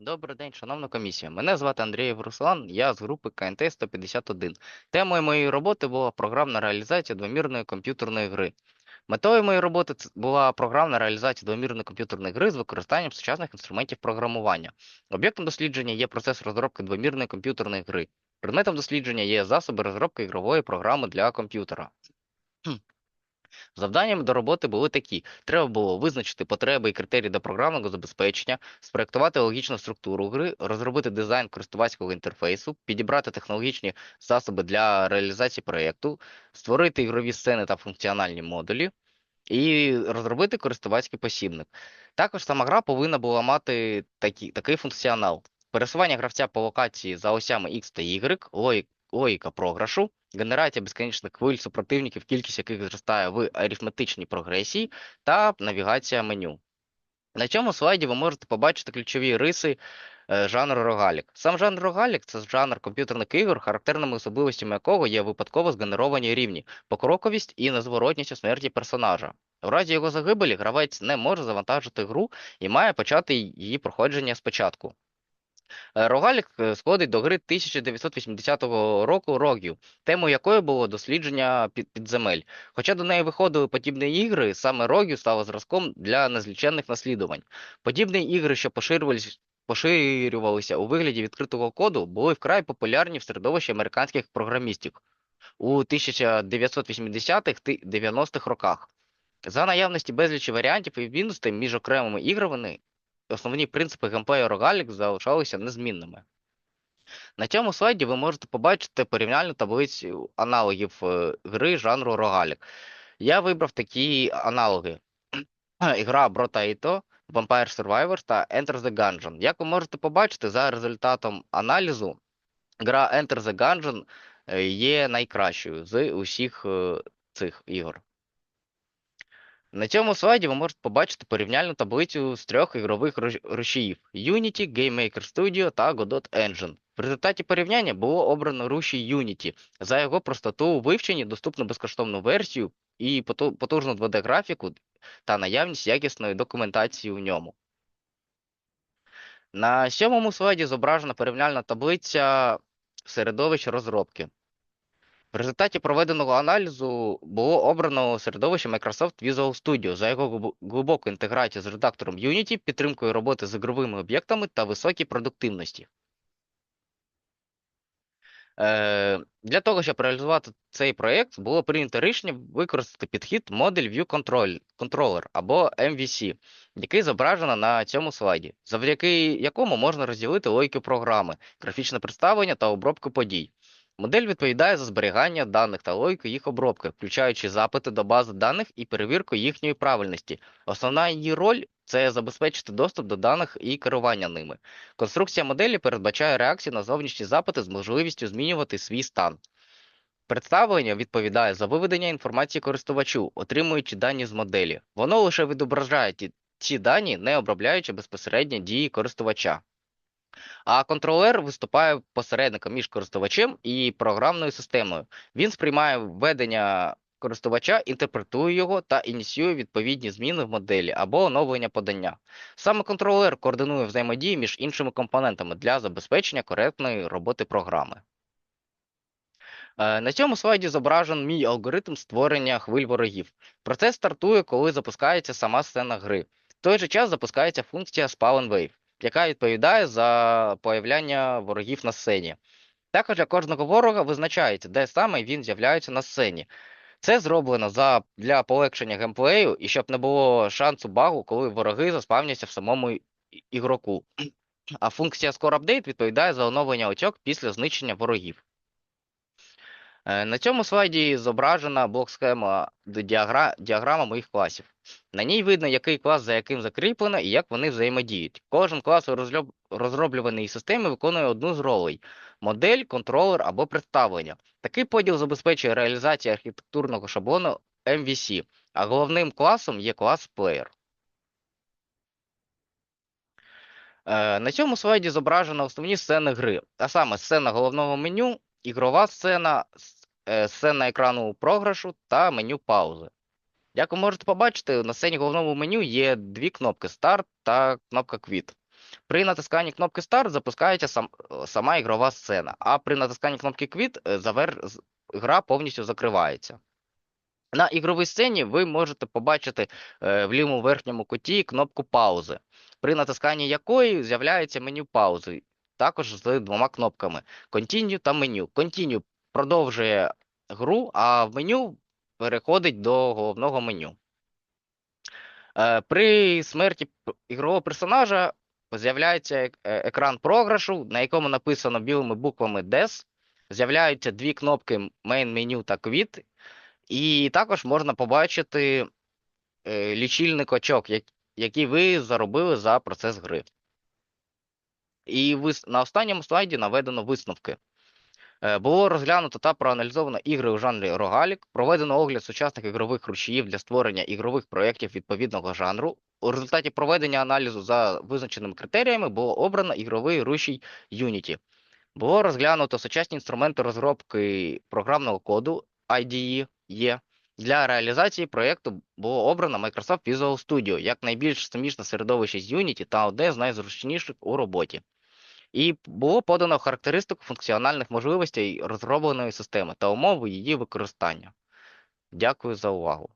Добрий день, шановна комісія. Мене звати Андрієв Руслан, я з групи КНТ 151. Темою моєї роботи була програмна реалізація двомірної комп'ютерної гри. Метою моєї роботи була програмна реалізація двомірної комп'ютерної гри з використанням сучасних інструментів програмування. Об'єктом дослідження є процес розробки двомірної комп'ютерної гри. Предметом дослідження є засоби розробки ігрової програми для комп'ютера. Завданнями до роботи були такі: треба було визначити потреби і критерії до програмного забезпечення, спроектувати логічну структуру гри, розробити дизайн користувацького інтерфейсу, підібрати технологічні засоби для реалізації проєкту, створити ігрові сцени та функціональні модулі і розробити користувацький посібник. Також сама гра повинна була мати такі, такий функціонал: пересування гравця по локації за осями X та Y, логіка програшу, генерація безконечних хвиль супротивників, кількість яких зростає в арифметичній прогресії, та навігація меню. На цьому слайді ви можете побачити ключові риси е, жанру рогалік. Сам жанр рогалік це жанр комп'ютерних ігор, характерними особливостями якого є випадково згенеровані рівні, покроковість і незворотність у смерті персонажа. В разі його загибелі гравець не може завантажити гру і має почати її проходження спочатку. Е, Рогалік е, сходить до гри 1980 року Рогів, темою якої було дослідження підземель. Хоча до неї виходили подібні ігри, саме Рогів стало зразком для незліченних наслідувань. Подібні ігри, що поширювалися у вигляді відкритого коду, були вкрай популярні в середовищі американських програмістів у 1980-х-90-х роках. За наявності безлічі варіантів і відмінностей між окремими іграми, основні принципи геймплею рогалік залишалися незмінними. На цьому слайді ви можете побачити порівняльну таблицю аналогів е, гри жанру рогалік. Я вибрав такі аналоги: Ігра Brotaito, Vampire Survivors та Enter the Gungeon. Як ви можете побачити, за результатом аналізу, гра Enter the Gungeon е, є найкращою з усіх е, цих ігор. На цьому слайді ви можете побачити порівняльну таблицю з трьох ігрових руш- рушіїв: Unity, GameMaker Studio та Godot Engine. В результаті порівняння було обрано рушій Unity за його простоту у вивченні, доступну безкоштовну версію і поту- потужну 2D-графіку та наявність якісної документації у ньому. На сьомому слайді зображена порівняльна таблиця середовищ розробки. В результаті проведеного аналізу було обрано середовище Microsoft Visual Studio за його глибоку інтеграцію з редактором Unity, підтримкою роботи з ігровими об'єктами та високій продуктивності. Е, Для того, щоб реалізувати цей проєкт, було прийнято рішення використати підхід Model View Controller або MVC, який зображено на цьому слайді, завдяки якому можна розділити логіку програми, графічне представлення та обробку подій. Модель відповідає за зберігання даних та логіку їх обробки, включаючи запити до бази даних і перевірку їхньої правильності. Основна її роль це забезпечити доступ до даних і керування ними. Конструкція моделі передбачає реакцію на зовнішні запити з можливістю змінювати свій стан. Представлення відповідає за виведення інформації користувачу, отримуючи дані з моделі. Воно лише відображає ті, дані, не обробляючи безпосередньо дії користувача. А контролер виступає посередником між користувачем і програмною системою. Він сприймає введення користувача, інтерпретує його та ініціює відповідні зміни в моделі або оновлення подання. Саме контролер координує взаємодії між іншими компонентами для забезпечення коректної роботи програми. Е, На цьому слайді зображен мій алгоритм створення хвиль ворогів. Процес стартує, коли запускається сама сцена гри. В той же час запускається функція Spawn Wave, яка відповідає за появляння ворогів на сцені. Також для кожного ворога визначається, де саме він з'являється на сцені. Це зроблено за, для полегшення геймплею і щоб не було шансу багу, коли вороги заспавняться в самому ігроку. А функція Score Update відповідає за оновлення очок після знищення ворогів. Е, На цьому слайді зображена блок-схема діаграма моїх класів. На ній видно, який клас за яким закріплено і як вони взаємодіють. Кожен клас у розробленій системі виконує одну з ролей: модель, контролер або представлення. Такий поділ забезпечує реалізацію архітектурного шаблону MVC, а головним класом є клас Player. Е, На цьому слайді зображено основні сцени гри, а саме сцена головного меню, ігрова сцена, сцена екрану програшу та меню паузи. Як ви можете побачити, на сцені головного меню є дві кнопки Start та кнопка Quit. При натисканні кнопки Start запускається сам, е, сама ігрова сцена, а при натисканні кнопки Quit е, завер... гра повністю закривається. На ігровій сцені ви можете побачити е, в лівому верхньому куті кнопку паузи, при натисканні якої з'являється меню паузи, також з двома кнопками Continue та меню. Continue продовжує гру, а в меню переходить до головного меню. Е, При смерті ігрового персонажа з'являється е, екран програшу, на якому написано білими буквами DES. З'являються дві кнопки Main Menu та Quit, і також можна побачити е, лічильник очок, як- який ви заробили за процес гри. І на останньому слайді наведено висновки. Е, Було розглянуто та проаналізовано ігри у жанрі рогалік, проведено огляд сучасних ігрових рушіїв для створення ігрових проєктів відповідного жанру. У результаті проведення аналізу за визначеними критеріями було обрано ігровий рушій Unity. Було розглянуто сучасні інструменти розробки програмного коду IDE. Для реалізації проєкту було обрано Microsoft Visual Studio як найбільш сумісне середовище з Unity та одне з найзручніших у роботі. І було подано характеристику функціональних можливостей розробленої системи та умови її використання. Дякую за увагу.